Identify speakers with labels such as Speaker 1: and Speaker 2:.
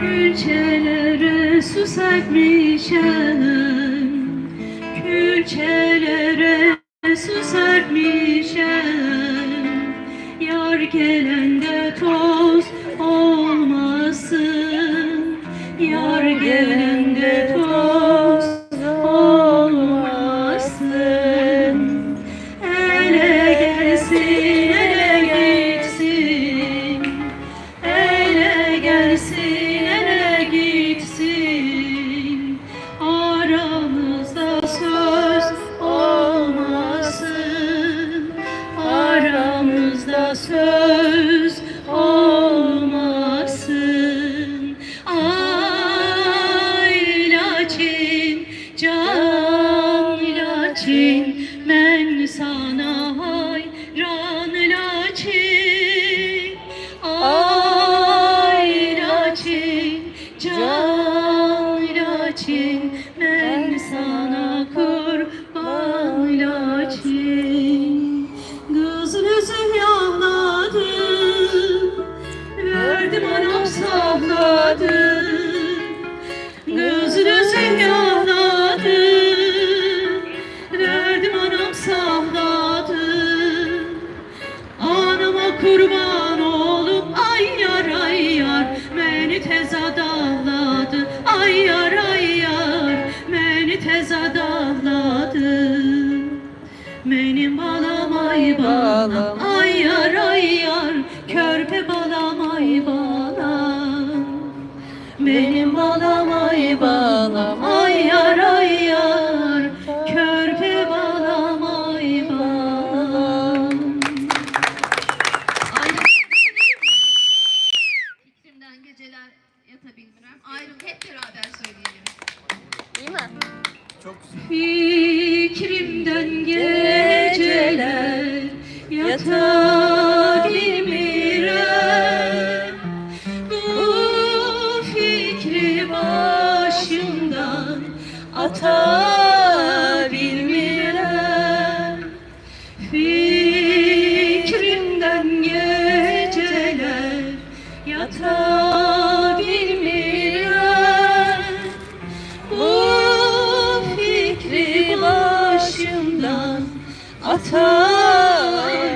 Speaker 1: Külçelere su serpmişem Külçelere su serpmişem can Ben sana kurban laçin Kızın üzüm yağladı Verdim anam sakladı. Gözün üzüm Verdim anam sakladı. Anama kurban Adalladı Benim balam ay balam ay yar ay yar. Körpe balam ay balam. Benim balam ay balam ay
Speaker 2: Fikrimden geceler yatabilmirem
Speaker 1: Bu fikri başımdan atabilmirem fikri başımdan atabilmirem